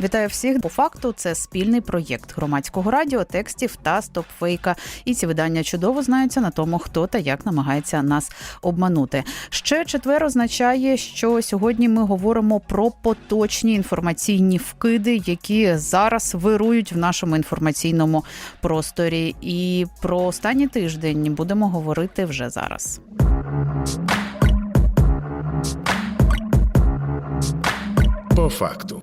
Вітаю всіх. По факту це спільний проєкт громадського радіо, текстів та стопфейка. І ці видання чудово знаються на тому, хто та як намагається нас обманути. Ще четвер означає, що сьогодні ми говоримо про поточні інформаційні вкиди, які зараз вирують в нашому інформаційному просторі. І про останній тиждень будемо говорити вже зараз. По факту.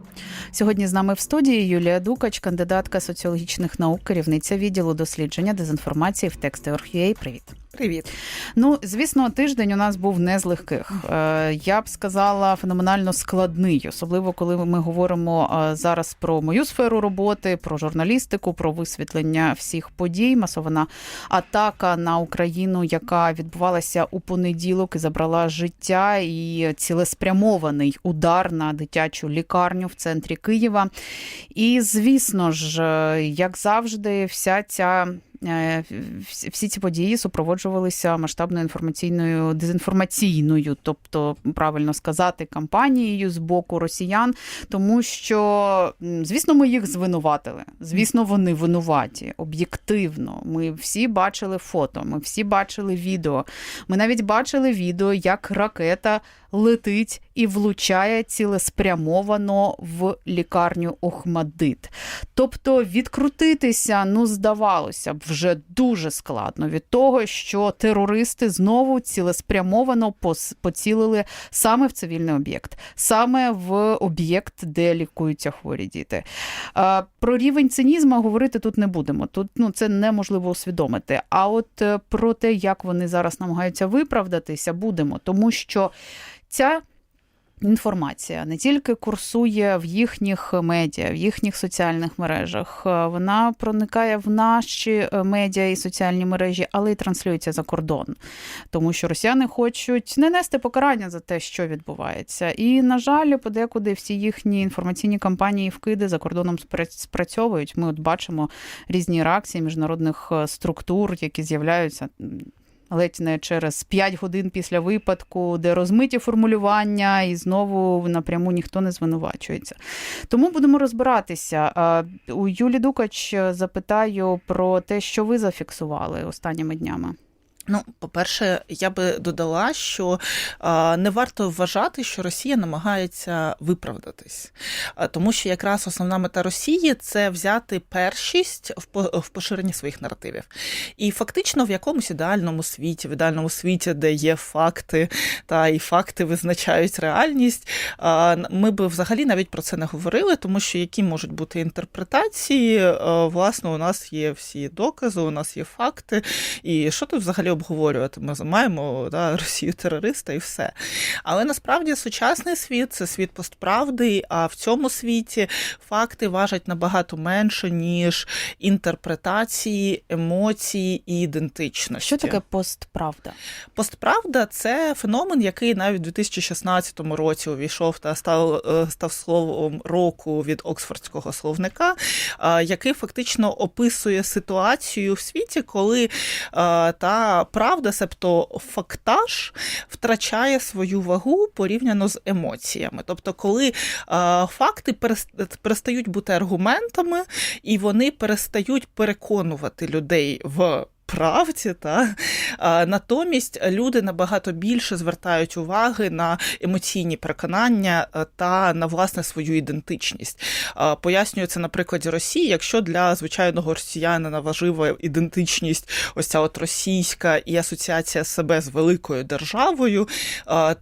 Сьогодні з нами в студії Юлія Дукач, кандидатка соціологічних наук, керівниця відділу дослідження дезінформації в тексти.org.ua. Привіт. Привіт. Ну, звісно, тиждень у нас був не з легких. Е, Я б сказала, феноменально складний, особливо коли ми говоримо е, зараз про мою сферу роботи, про журналістику, про висвітлення всіх подій. Масована атака на Україну, яка відбувалася у понеділок і забрала життя, і цілеспрямований удар на дитячу лікарню в центрі Києва. І звісно ж, е, як завжди, вся ця. Е, всі всі ці події супроводжувалися масштабною інформаційною дезінформаційною, тобто правильно сказати, кампанією з боку росіян, тому що, звісно, ми їх звинуватили. Звісно, вони винуваті об'єктивно. Ми всі бачили фото, ми всі бачили відео. Ми навіть бачили відео, як ракета летить і влучає цілеспрямовано в лікарню Охмадит. Тобто відкрутитися, ну здавалося б, вже дуже складно від того, що терористи знову цілеспрямовано поцілили саме в цивільний об'єкт, саме в об'єкт, де лікуються хворі діти. Про рівень цинізму говорити тут не будемо. Тут ну це неможливо усвідомити. А от е, про те, як вони зараз намагаються виправдатися, будемо, тому що ця. Інформація не тільки курсує в їхніх медіа, в їхніх соціальних мережах, е, вона проникає в наші е, медіа і соціальні мережі, але й транслюється за кордон, тому що росіяни хочуть не нести покарання за те, що відбувається. І, на жаль, подекуди всі їхні інформаційні кампанії вкиди за кордоном спра- спрацьовують. Ми от бачимо різні реакції міжнародних е, структур, які з'являються ледь не через 5 годин після випадку, де розмиті формулювання, і знову напряму ніхто не звинувачується. Тому будемо розбиратися. У Юлі Дукач запитаю про те, що ви зафіксували останніми днями. Ну, по-перше, я би додала, що не варто вважати, що Росія намагається виправдатись, тому що якраз основна мета Росії це взяти першість в, поширенні своїх наративів. І фактично в якомусь ідеальному світі, в ідеальному світі, де є факти, та і факти визначають реальність, ми би взагалі навіть про це не говорили, тому що які можуть бути інтерпретації, власне, у нас є всі докази, у нас є факти, і що тут взагалі обговорювати? Ми маємо да, Росію терориста і все. Але насправді сучасний світ це світ постправди, а в цьому світі факти важать набагато менше, ніж інтерпретації, емоції і ідентичності. Що таке постправда? Постправда це феномен, який навіть у 2016 році увійшов та став, е, став словом року від Оксфордського словника, е, який фактично описує ситуацію в світі, коли е, правда, себто фактаж, втрачає свою вагу порівняно з емоціями. Тобто, коли е, факти перес- перестають бути аргументами, і вони перестають переконувати людей в. Правді, та натомість люди набагато більше звертають уваги на емоційні переконання е, та на власне свою ідентичність. Це на прикладі Росії. Якщо для звичайного росіянина важлива ідентичність, ось ця от російська і асоціація себе з великою державою,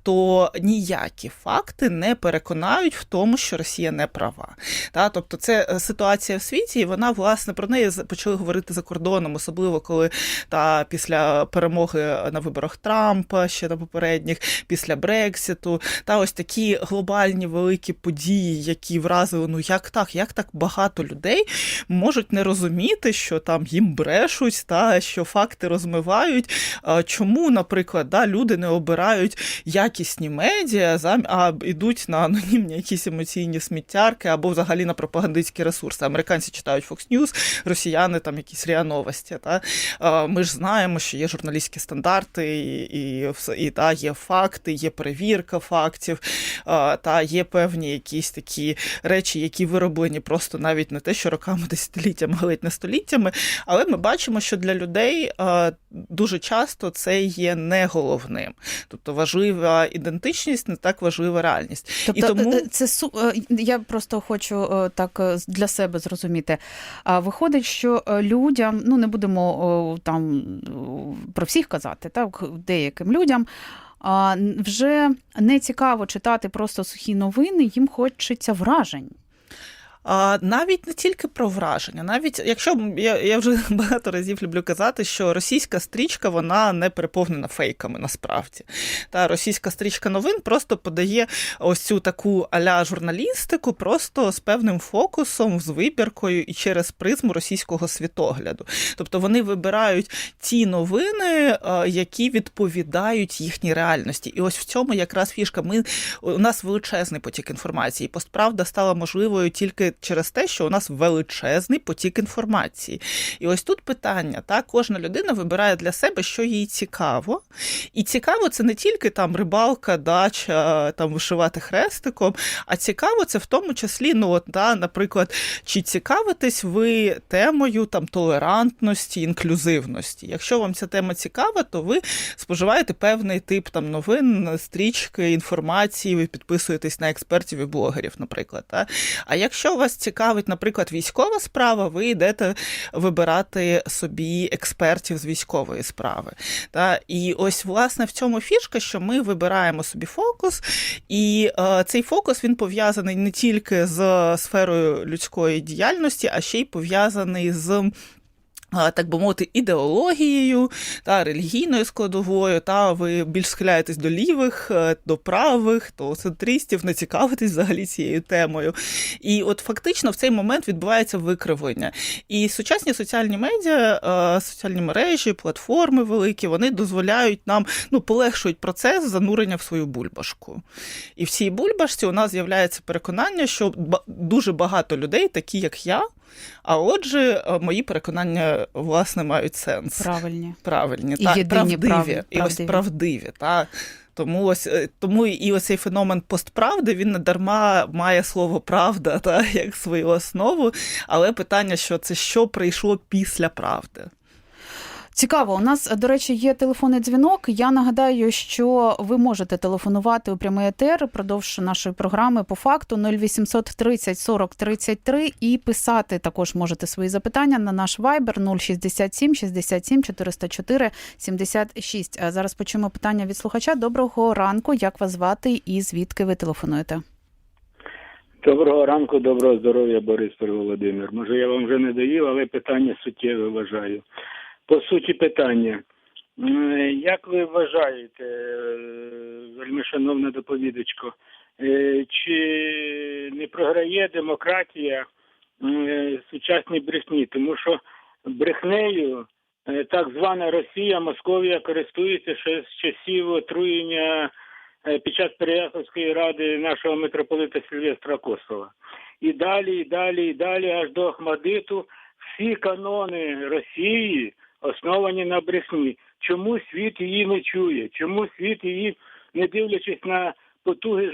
то ніякі факти не переконають в тому, що Росія не права. Та, тобто, це е, ситуація в світі, і вона власне про неї почали говорити за кордоном, особливо коли та після перемоги на виборах Трампа, ще на попередніх, після Брекситу, та ось такі глобальні великі події, які вразили, ну як так, як так багато людей можуть не розуміти, що там їм брешуть, та що факти розмивають. Чому, наприклад, да, люди не обирають якісні медіа, а йдуть на анонімні якісь емоційні сміттярки або взагалі на пропагандистські ресурси. Американці читають Fox News, росіяни там якісь РІА Новості. Та? Ми ж знаємо, що є журналістські стандарти, і, і, та, є факти, є перевірка фактів, та є певні якісь такі речі, які вироблені просто навіть не те, що роками, десятиліттями, а ледь не століттями. Але ми бачимо, що для людей дуже часто це є не головним. Тобто важлива ідентичність, не так важлива реальність. Тобто, І тому- е, е, це е, я просто хочу так для себе зрозуміти. Виходить, що людям, ну не будемо там про всіх казати, так деяким людям. А вже не цікаво читати просто сухі новини, їм хочеться вражень. Навіть не тільки про враження, навіть якщо я, я вже багато разів люблю казати, що російська стрічка вона не переповнена фейками насправді. Та російська стрічка новин просто подає ось цю таку аля журналістику, просто з певним фокусом, з вибіркою і через призму російського світогляду. Тобто вони вибирають ті новини, які відповідають їхній реальності. І ось в цьому якраз фішка. Ми у нас величезний потік інформації. Постправда стала можливою тільки через те, що у нас величезний потік інформації. І ось тут питання: так, кожна людина вибирає для себе, що їй цікаво. І цікаво це не тільки там рибалка, дача, там вишивати хрестиком, а цікаво це в тому числі, ну от, да, наприклад, чи цікавитесь ви темою там толерантності, інклюзивності. Якщо вам ця тема цікава, то ви споживаєте певний тип там новин, стрічки, інформації, ви підписуєтесь на експертів і блогерів, наприклад. Та? А якщо вас цікавить, наприклад, військова справа, ви йдете вибирати собі експертів з військової справи. Та? І ось, власне, в цьому фішка, що ми вибираємо собі фокус, і е, цей фокус він пов'язаний не тільки з сферою людської діяльності, а ще й пов'язаний з. Так би мовити, ідеологією та релігійною складовою, та ви більш схиляєтесь до лівих, е, до правих, до центристів, не цікавитесь взагалі цією темою. І от фактично в цей момент відбувається викривлення. І сучасні соціальні медіа, е, соціальні мережі, платформи великі, вони дозволяють нам ну, полегшують процес занурення в свою бульбашку. І в цій бульбашці у нас з'являється переконання, що дуже багато людей, такі як я. А отже, е, мої переконання власне мають сенс. Правильні. Правильні, І та, єдині правдиві, прав- і ось правдиві. правдиві. Та. Тому ось е, тому і оцей феномен постправди він не дарма має слово правда та як свою основу. Але питання, що це що прийшло після правди. Цікаво, у нас, до речі, є телефонний дзвінок. Я нагадаю, що ви можете телефонувати у прямий етер продовж нашої програми по факту 0800 30 40 33 і писати також можете свої запитання на наш Viber 067 67 404 76. А Зараз почуємо питання від слухача. Доброго ранку. Як вас звати і звідки ви телефонуєте? Доброго ранку, доброго здоров'я, Борис Володимир. Може, я вам вже не доїв, але питання суттєве вважаю. По суті питання. Як ви вважаєте, е, вельми шановна доповідачко, е, чи не програє демократія е, сучасній брехні? Тому що брехнею так звана Росія, Московія користується ще з часів отруєння під час Переяславської ради нашого митрополита Сильвестра Косова. І далі, і далі, і далі, аж до Ахмадиту. Всі канони Росії основані на брехні. Чому світ її не чує? Чому світ її, не дивлячись на потуги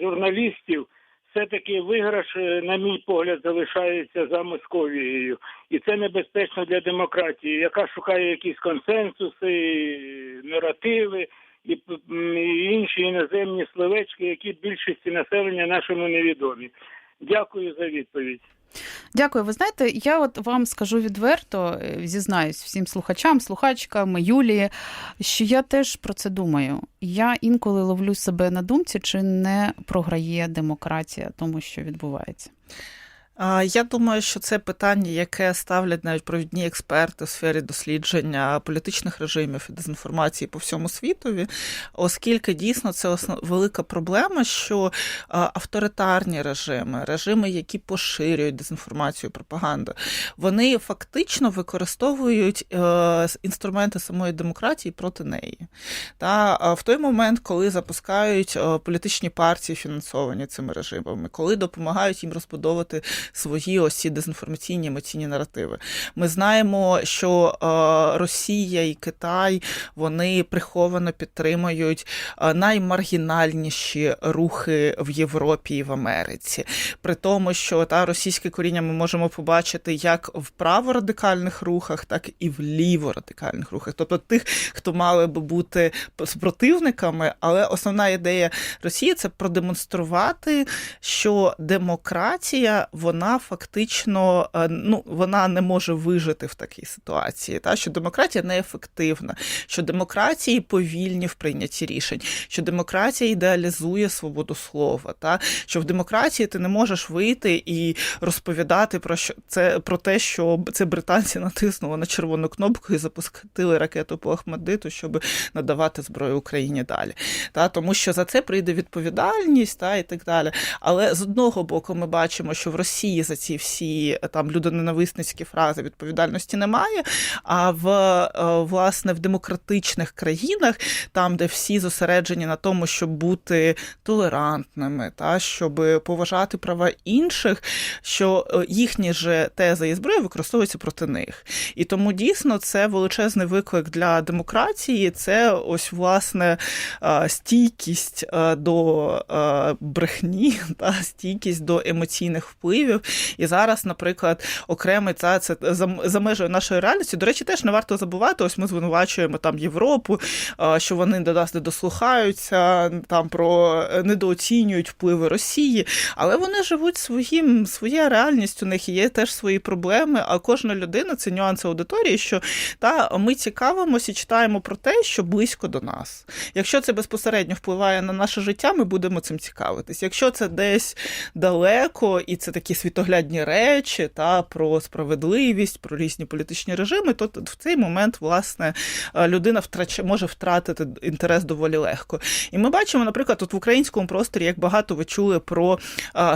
журналістів, все-таки виграш, е, на мій погляд, залишається за Московією. І це небезпечно для демократії, яка шукає якісь консенсуси, наративи і інші іноземні словечки, які більшості населення нашому невідомі. Дякую за відповідь. Дякую. Ви знаєте, я от вам скажу відверто, е, зізнаюсь всім слухачам, слухачкам, Юлії, що я теж про це думаю. Я інколи ловлю себе на думці, чи не програє демократія тому, що відбувається. Я думаю, що це питання, яке ставлять навіть провідні експерти у сфері дослідження політичних режимів і дезінформації по всьому світові, оскільки дійсно це велика проблема, що авторитарні режими, режими, які поширюють дезінформацію, пропаганду, вони фактично використовують е, інструменти самої демократії проти неї. Та в той момент, коли запускають е, політичні партії, фінансовані цими режимами, коли допомагають їм розбудовувати свої ось ці дезінформаційні емоційні наративи. Ми знаємо, що е, Росія і Китай вони приховано підтримують е, наймаргінальніші рухи в Європі і в Америці. При тому, що та російське коріння ми можемо побачити як в праворадикальних рухах, так і в ліворадикальних рухах. Тобто тих, хто мали би бути супротивниками, але основна ідея Росії це продемонструвати, що демократія вона фактично е, ну вона не може вижити в такій ситуації. Та що демократія неефективна, що демократії повільні в прийнятті рішень, що демократія ідеалізує свободу слова, та що в демократії ти не можеш вийти і розповідати про що це про те, що це британці натиснули на червону кнопку і запустили ракету по Ахмадиту, щоб надавати зброю Україні далі. Та тому що за це прийде відповідальність, та і так далі. Але з одного боку, ми бачимо, що в Росії за ці всі там людоненависницькі фрази відповідальності немає. А в е, власне в демократичних країнах, там, де всі зосереджені на тому, щоб бути толерантними, та щоб поважати права інших, що е, їхні ж тези і зброя використовуються проти них. І тому дійсно це величезний виклик для демократії. Це ось власне е, стійкість е, до е, брехні та стійкість до емоційних впливів. І зараз, наприклад, окремий та це за, за межою нашої реальності. До речі, теж не варто забувати. Ось ми звинувачуємо там Європу, що вони до нас не дослухаються, там про е, недооцінюють впливи Росії, але вони живуть своїм, своя реальність у них є теж свої проблеми. А кожна людина це нюанси аудиторії, що та ми цікавимося і читаємо про те, що близько до нас. Якщо це безпосередньо впливає на наше життя, ми будемо цим цікавитись. Якщо це десь далеко і це такі світоглядні речі, та про справедливість, про різні політичні режими, то в цей момент власне людина втрачає може втратити інтерес доволі легко. І ми бачимо, наприклад, тут в українському просторі, як багато ви чули про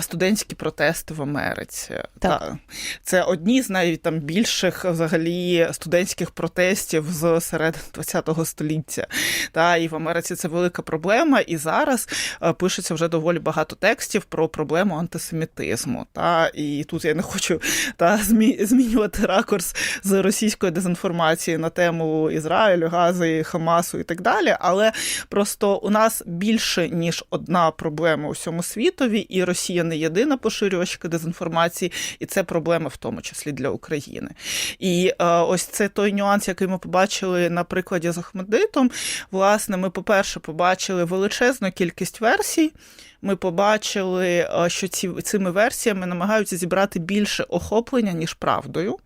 студентські протести в Америці. Так. Та, це одні з навіть там більших взагалі студентських протестів з середини ХХ століття. Та і в Америці це велика проблема. І зараз е, пишеться вже доволі багато текстів про проблему антисемітизму. Та і тут я не хочу та змі, змінювати ракурс з російської дезінформації на тему Ізраїлю, Гази, Хамасу і так далі. Але просто у нас більше ніж одна проблема у всьому світові, і Росія не єдина поширювачка дезінформації, і це проблема в тому числі для України. І е, ось це той нюанс, який ми побачили на прикладі з Ахмедитом. Власне, ми, по-перше, побачили величезну кількість версій. Ми побачили, е, що ці цими версіями намагаються зібрати більше охоплення, ніж правдою.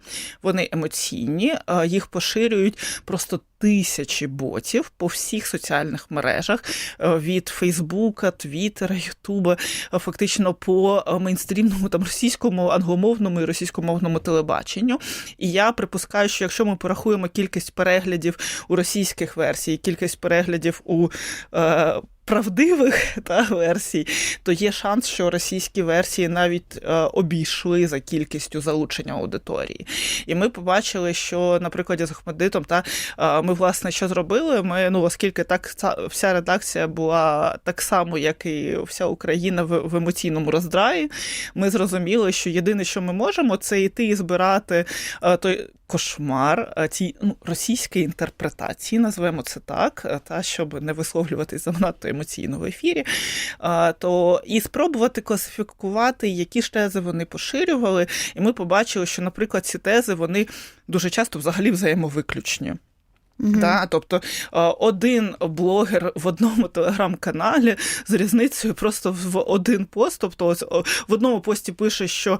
Вони емоційні, е, їх поширюють просто тисячі ботів по всіх соціальних мережах е, від Фейсбука, Твіттера, Ютуба, фактично по мейнстрімному там російському, англомовному і російськомовному телебаченню. І я припускаю, що якщо ми порахуємо кількість переглядів у російських версій, кількість переглядів у правдивих та версій, то є шанс, що російські версії навіть е, обійшли за кількістю залучення аудиторії. І ми побачили, що, наприклад, з Ахмедитом, та е, ми власне що зробили. Ми, ну, оскільки так вся редакція була так само, як і вся Україна в, в емоційному роздраї, ми зрозуміли, що єдине, що ми можемо, це йти і збирати е, той кошмар цій ці ну, російської інтерпретації, назвемо це так, е, та щоб не висловлюватись занадто емоційно в ефірі, е, то і спробувати класифікувати, які ж тези вони поширювали. І ми побачили, що, наприклад, ці тези вони дуже часто взагалі взаємовиключні. Мгм. Та, тобто е, один блогер в одному телеграм-каналі з різницею просто в один пост. Тобто, ось в одному пості пише, що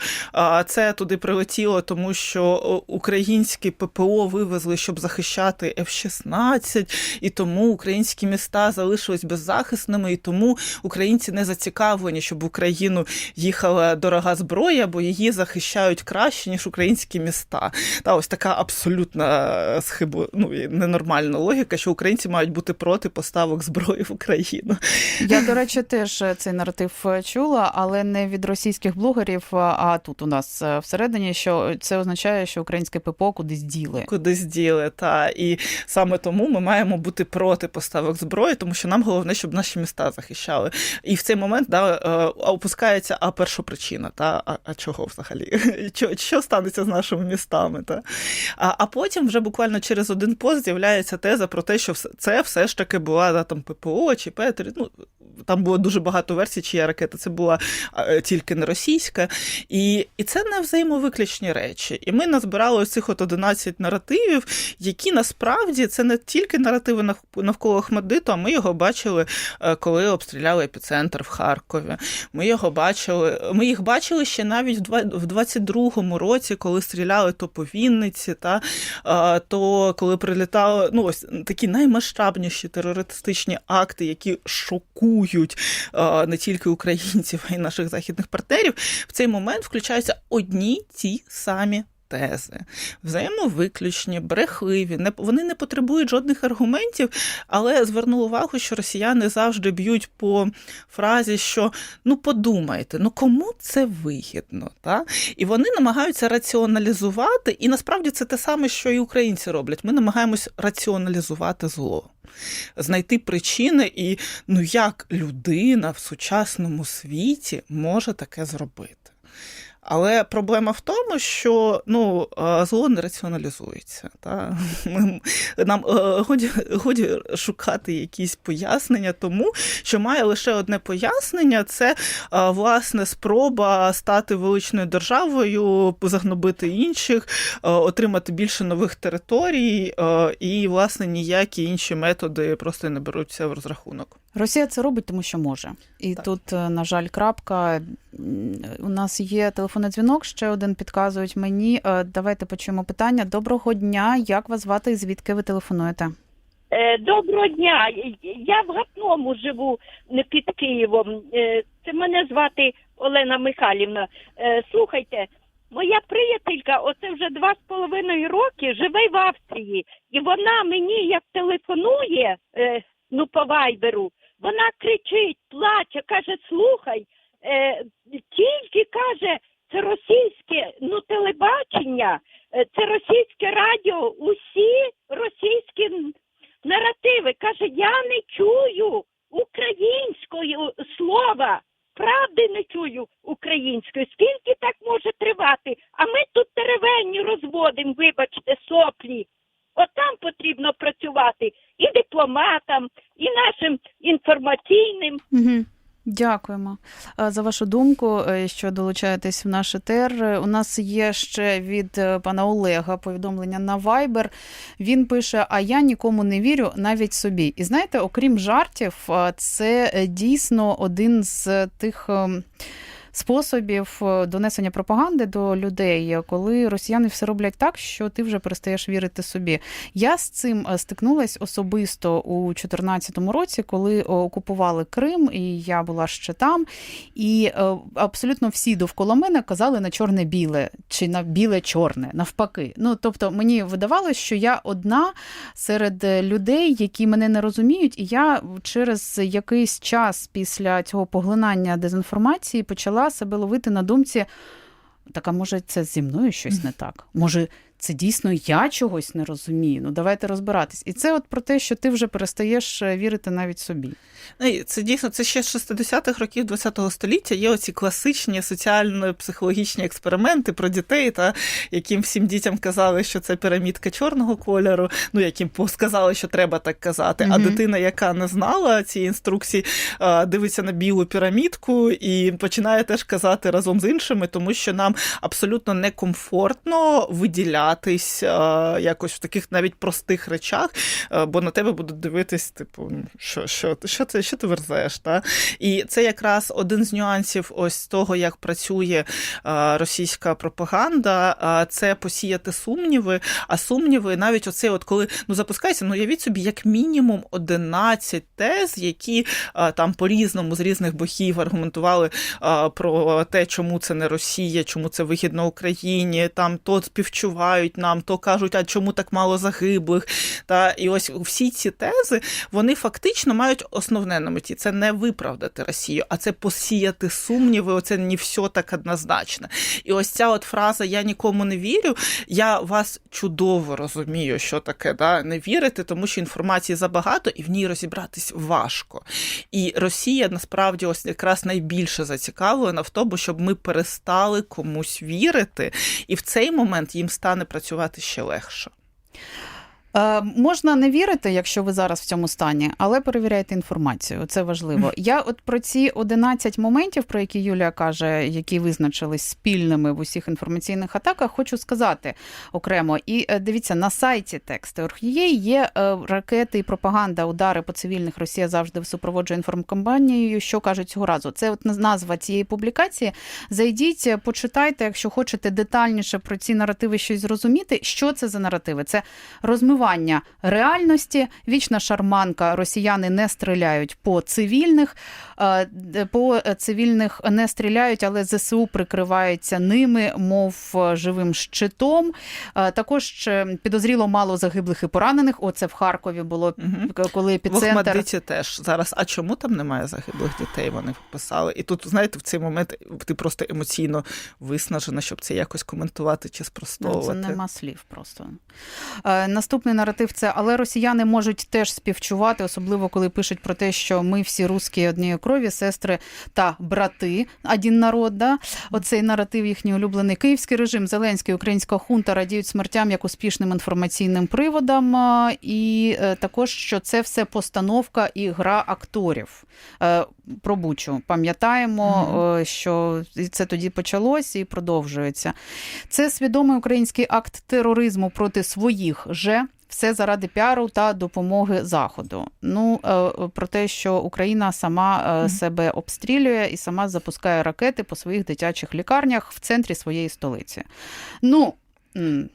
це туди прилетіло, тому що українські ППО вивезли, щоб захищати F-16, і тому українські міста залишились беззахисними, і тому українці не зацікавлені, щоб в Україну їхала дорога зброя, бо її захищають краще, ніж українські міста. Та ось така абсолютна схибу, ну і ненормальна логіка, що українці мають бути проти поставок зброї в Україну. Я, до речі, теж цей наратив е, чула, але не від російських блогерів, а тут у нас е, всередині, що це означає, що українське ППО кудись діли. Кудись діли, та і саме тому ми маємо бути проти поставок зброї, тому що нам головне, щоб наші міста захищали. І в цей момент да, е, опускається а перша причина, та а, а чого взагалі? Що, що станеться з нашими містами? Та? А, а потім вже буквально через один пост з'являється теза про те, що це все ж таки була да, там ППО чи Петрі. Ну, там було дуже багато версій, чия ракета це була е, тільки не російська. І, і це не взаємовиключні речі. І ми назбирали ось цих от 11 наративів, які насправді це не тільки наративи навколо Ахмадиту, а ми його бачили, е, коли обстріляли епіцентр в Харкові. Ми його бачили. Ми їх бачили ще навіть в два- 22-му році, коли стріляли то по Вінниці, та е, то коли прилітали ну ось такі наймасштабніші терористичні акти, які шокують е, не тільки українців, а й наших західних партнерів. В цей момент включаються одні ті самі. Тези взаємовиключні, брехливі, не вони не потребують жодних аргументів, але звернули увагу, що росіяни завжди б'ють по фразі, що ну подумайте, ну кому це вигідно? Та? І вони намагаються раціоналізувати, і насправді це те саме, що і українці роблять. Ми намагаємось раціоналізувати зло. Знайти причини, і ну як людина в сучасному світі може таке зробити. Але проблема в тому, що ну, е, зло не раціоналізується. Та? Нам е, годі, годі шукати якісь пояснення, тому що має лише одне пояснення: це е, власне спроба стати величною державою, загнобити інших, отримати більше нових територій, і власне ніякі інші методи просто не беруться в розрахунок. Росія це робить, тому що може. І Так. тут, е, на жаль, крапка. У нас є телефонний дзвінок, ще один підказують мені. Е, Давайте почуємо питання. Доброго дня. Як вас звати і звідки ви телефонуєте? Е, Доброго дня. Я в Гатному живу не під Києвом. Це мене звати Олена Михайлівна. Слухайте, моя приятелька, оце вже два з половиною роки живе в Австрії, і вона мені як телефонує, е, ну по вайберу, вона кричить, плаче, каже: слухай, е, тільки каже, це російське ну телебачення, е, це російське радіо, усі російські наративи. Каже, я не чую українською слова. Правди не чую українською. Скільки так може тривати? А ми тут теревені розводимо, вибачте, соплі. От там потрібно працювати і дипломатам, і нашим інформаційним Угу. Дякуємо е, за вашу думку, е, що долучаєтесь в наш. Е, У нас є ще від е, пана Олега повідомлення на Viber. Він пише: А я нікому не вірю, навіть собі. І знаєте, окрім жартів, це дійсно один з тих. Способів е, донесення пропаганди до людей, коли росіяни все роблять так, що ти вже перестаєш вірити собі. Я з цим е, стикнулась особисто у 2014 році, коли е, окупували Крим, і я була ще там. І абсолютно всі довкола мене казали на чорне-біле чи на біле-чорне, навпаки. Ну тобто мені видавалось, що я одна серед людей, які мене не розуміють, і я через якийсь час після цього поглинання дезінформації почала себе ловити на думці. Так, а може, це зі мною щось не так? Може, це дійсно я чогось не розумію? Ну давайте розбиратись. І це от про те, що ти вже перестаєш е, вірити навіть собі. Це дійсно це ще з 60-х років ХХ століття. Є оці класичні соціально-психологічні експерименти про дітей, та яким всім дітям казали, що це пірамідка чорного кольору. Ну яким сказали, що треба так казати. А дитина, яка не знала ці інструкції, дивиться на білу пірамідку і починає теж казати разом з іншими, тому що нам абсолютно некомфортно виділяти розібратись е, якось в таких навіть простих речах, е, бо на тебе будуть дивитись, типу, «Ну, що, що, що ти що ти верзеш? Та? І це якраз один з нюансів ось того, як працює е, російська пропаганда, е, це посіяти сумніви. А сумніви, навіть оце, от коли ну запускайся, ну явіть собі як мінімум 11 тез, які е, там по-різному з різних боків аргументували е, про те, чому це не Росія, чому це вигідно Україні. Там то співчувають нам, то кажуть, а чому так мало загиблих. Та і ось всі ці тези вони фактично мають основне на меті це не виправдати Росію, а це посіяти сумніви. Оце не все так однозначно. І ось ця от фраза Я нікому не вірю. Я вас чудово розумію, що таке да? не вірити, тому що інформації забагато і в ній розібратись важко. І Росія насправді ось якраз найбільше зацікавлена в тому, щоб ми перестали комусь вірити, і в цей момент їм стане працювати ще легше. Е, можна не вірити, якщо ви зараз в цьому стані, але перевіряйте інформацію. Це важливо. Я от про ці 11 моментів, про які Юлія каже, які визначились спільними в усіх інформаційних атаках, хочу сказати окремо. І е, дивіться, на сайті Тексти.org.ua є е, ракети і пропаганда, удари по цивільних. Росія завжди супроводжує інформкомпанією. Що кажуть цього разу? Це от назва цієї публікації. Зайдіть, почитайте, якщо хочете детальніше про ці наративи щось зрозуміти. Що це за наративи? Це розмивання реальності, вічна шарманка. Росіяни не стріляють по цивільних, е, по цивільних не стріляють, але ЗСУ прикриваються ними, мов е, живим щитом. Е, Також підозріло мало загиблих і поранених. Оце в Харкові було Мгм. коли В епіцентр. Охмадиті теж зараз. А чому там немає загиблих дітей? Вони писали. І тут, знаєте, в цей момент ти просто емоційно виснажена, щоб це якось коментувати чи спростовувати. Це нема слів просто. Е, наступний наратив це, але росіяни можуть теж співчувати, особливо коли пишуть про те, що ми всі русські однієї крові, сестри та брати, один народ. Да? Оцей наратив їхній улюблений. Київський режим, Зеленський, українська хунта радіють смертям як успішним інформаційним приводам. І е, також, що це все постановка і гра акторів. Про Бучу пам'ятаємо, е, що це тоді почалось і продовжується. Це свідомий український акт тероризму проти своїх же. Все заради піару та допомоги заходу. Ну е, про те, що Україна сама е, себе обстрілює і сама запускає ракети по своїх дитячих лікарнях в центрі своєї столиці. Ну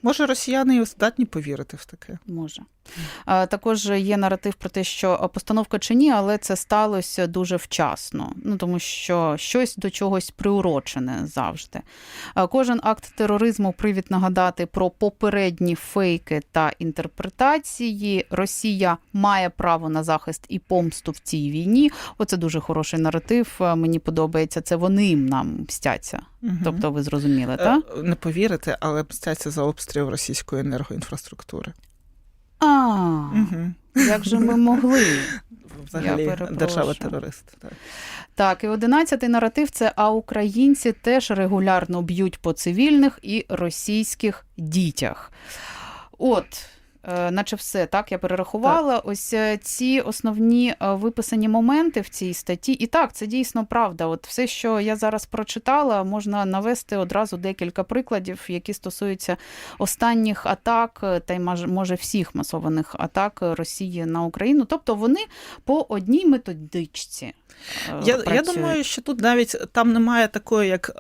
Може, росіяни здатні повірити в таке? Може. А, Також є наратив про те, що постановка чи ні, але це сталося дуже вчасно. Ну тому що щось до чогось приурочене завжди. Кожен акт тероризму привід нагадати про попередні фейки та інтерпретації. Росія має право на захист і помсту в цій війні. Оце дуже хороший наратив. Мені подобається. Це вони нам мстяться. Мгм. Тобто, ви зрозуміли, Е, так? Не повірите, але мстяться за обстріл російської енергоінфраструктури. А, як же ми могли? Взагалі, держава-терорист. Так. Так, і одинадцятий наратив це а українці теж регулярно б'ють по цивільних і російських дітях. От. Е, Наче все так я перерахувала. Ось е, ці основні е, виписані моменти в цій статті. І так, це дійсно правда. От все, що я зараз прочитала, можна навести одразу декілька прикладів, які стосуються останніх атак, та й може всіх масованих атак Росії на Україну. Тобто вони по одній методичці. Я, я думаю, що тут навіть там немає такої як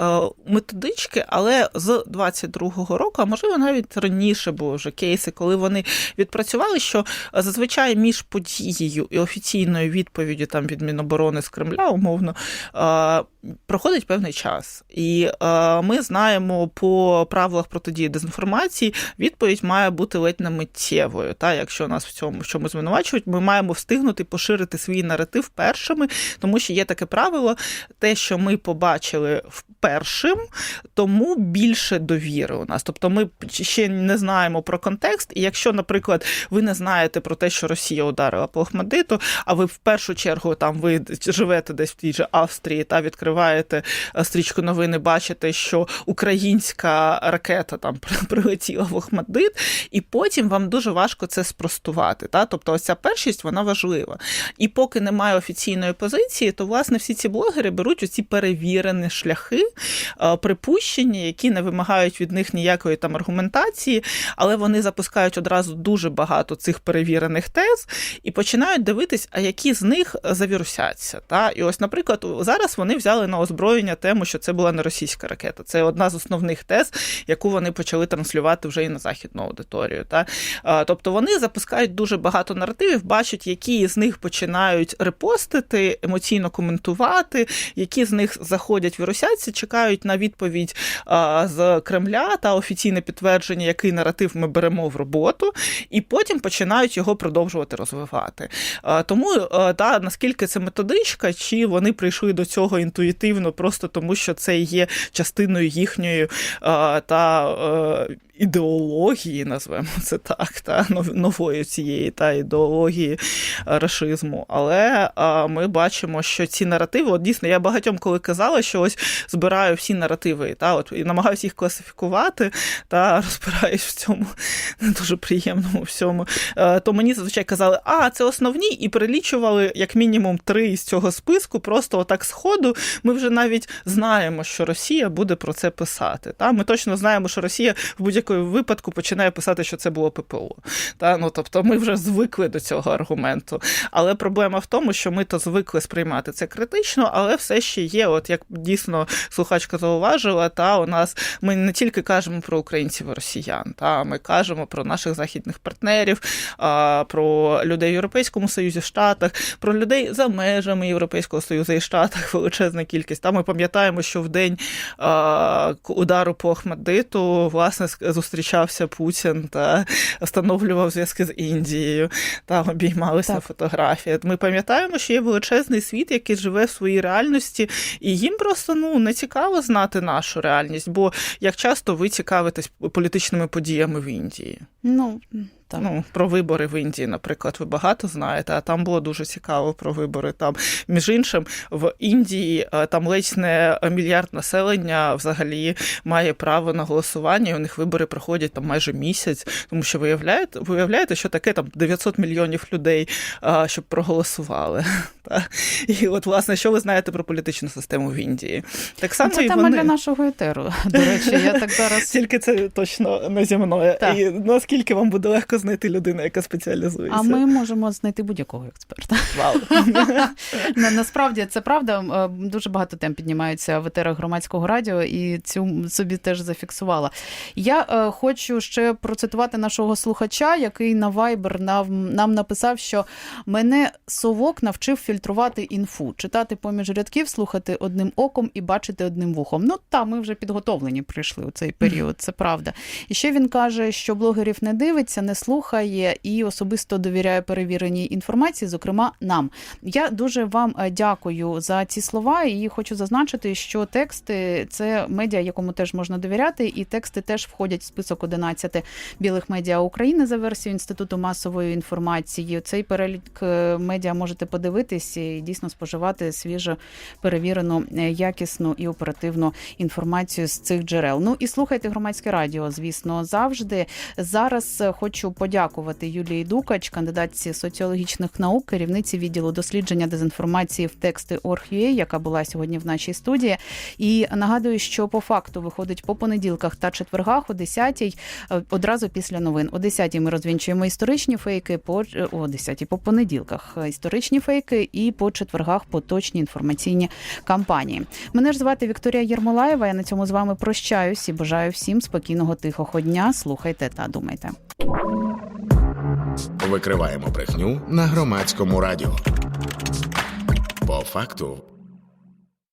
методички, але з 22-го року, а можливо навіть раніше були вже кейси, коли вони відпрацювали, що зазвичай між подією і офіційною відповіддю там від Міноборони з Кремля, умовно, е, проходить певний час. І е, ми знаємо по правилах протидії дезінформації, відповідь має бути ледь не миттєвою. Та, якщо нас в цьому в чому звинувачують, ми маємо встигнути поширити свій наратив першими, тому що є таке правило: те, що ми побачили першим, тому більше довіри у нас. Тобто ми ще не знаємо про контекст, і якщо, наприклад, ви не знаєте про те, що Росія ударила по Охмадиту, а ви в першу чергу там ви живете десь в тій же Австрії та відкриваєте е, стрічку новини, бачите, що українська ракета там прилетіла в Охмадит, і потім вам дуже важко це спростувати. Та? Тобто, ось ця першість вона важлива. І поки немає офіційної позиції, то власне всі ці блогери беруть оці перевірені шляхи, е, припущення, які не вимагають від них ніякої там аргументації, але вони запускають одразу дуже багато цих перевірених тез і починають дивитись, а які з них завірусяться. Та? І ось, наприклад, зараз вони взяли на озброєння тему, що це була не російська ракета. Це одна з основних тез, яку вони почали транслювати вже і на західну аудиторію. Та? Тобто вони запускають дуже багато наративів, бачать, які з них починають репостити, емоційно коментувати, які з них заходять вірусяться, чекають на відповідь з Кремля та офіційне підтвердження, який наратив ми беремо в роботу, і потім починають його продовжувати розвивати. Тому та, наскільки це методичка, чи вони прийшли до цього інтуїтивно, просто тому що це є частиною їхньої та. Ідеології, назвемо це так, та нової цієї та ідеології рашизму. Але ми бачимо, що ці наративи, от дійсно, я багатьом коли казала, що ось збираю всі наративи, та от і намагаюся їх класифікувати, та розбираюсь в цьому не дуже приємному всьому. Е, То мені зазвичай казали, а це основні, і перелічували як мінімум три з цього списку. Просто отак з. Ми вже навіть знаємо, що Росія буде про це писати. Та ми точно знаємо, що Росія в будь-якому випадку починає писати, що це було ППО. Та ну тобто, ми вже звикли до цього аргументу. Але проблема в тому, що ми то звикли сприймати це критично, але все ще є. От як дійсно слухачка зауважила, та у нас ми не тільки кажемо про українців і росіян, та ми кажемо про наших західних партнерів, про людей в Європейському Союзі, Штатах, про людей за межами Європейського Союзу і Штатах величезна кількість. Та ми пам'ятаємо, що в день удару по Ахмадиту власне зустрічався Путін та встановлював зв'язки з Індією та обіймалися Так. фотографії. Ми пам'ятаємо, що є величезний світ, який живе в своїй реальності, і їм просто ну не цікаво знати нашу реальність. Бо як часто ви цікавитесь політичними подіями в Індії? Ну так. Ну, про вибори в Індії, наприклад, ви багато знаєте, а там було дуже цікаво про вибори. Там, між іншим, в Індії е, там ледь не мільярд населення взагалі має право на голосування, і у них вибори проходять там майже місяць, тому що виявляєте, виявляєте, що таке там 900 мільйонів людей, е, щоб проголосували. Та? І от, власне, що ви знаєте про політичну систему в Індії? Так само Це і тема вони. для нашого етеру. До речі, я так зараз Тільки це точно не зі мною. Так. І наскільки вам буде легко знайти людину, яка спеціалізується? А ми можемо знайти будь-якого експерта. Вау. Насправді це правда. Е, Дуже багато тем піднімаються в етерах громадського радіо, і цю собі теж зафіксувала. Я е, хочу ще процитувати нашого слухача, який на Viber нам, нам написав, що мене совок навчив фільтрувати інфу, читати поміж рядків, слухати одним оком і бачити одним вухом. Ну та ми вже підготовлені прийшли у цей період. Це правда. І ще він каже, що блогерів не дивиться, не слухає і особисто довіряє перевіреній інформації, зокрема нам. Я дуже вам е, дякую за ці слова і хочу зазначити, що тексти це медіа, якому теж можна довіряти, і тексти теж входять в список 11 білих медіа України за версією інституту масової інформації. Цей перелік е, медіа можете подивитись і дійсно споживати свіжо перевірену, е, якісну і оперативну інформацію з цих джерел. Ну і слухайте громадське радіо, звісно, завжди. Зараз е, хочу подякувати Юлії Дукач, кандидатці соціологічних наук, керівниці відділу дослідження дезінформації в тексти Орг.ua, яка була сьогодні в нашій студії. І нагадую, що по факту виходить по понеділках та четвергах о 10-й, е, одразу після новин. О 10-й ми розвінчуємо історичні фейки, по е, о 10-й по понеділках е, історичні фейки і по четвергах поточні інформаційні кампанії. Мене ж звати Вікторія Єрмолаєва. Я на цьому з вами прощаюсь і бажаю всім спокійного тихого дня. Слухайте та думайте. Викриваємо брехню на громадському радіо. По факту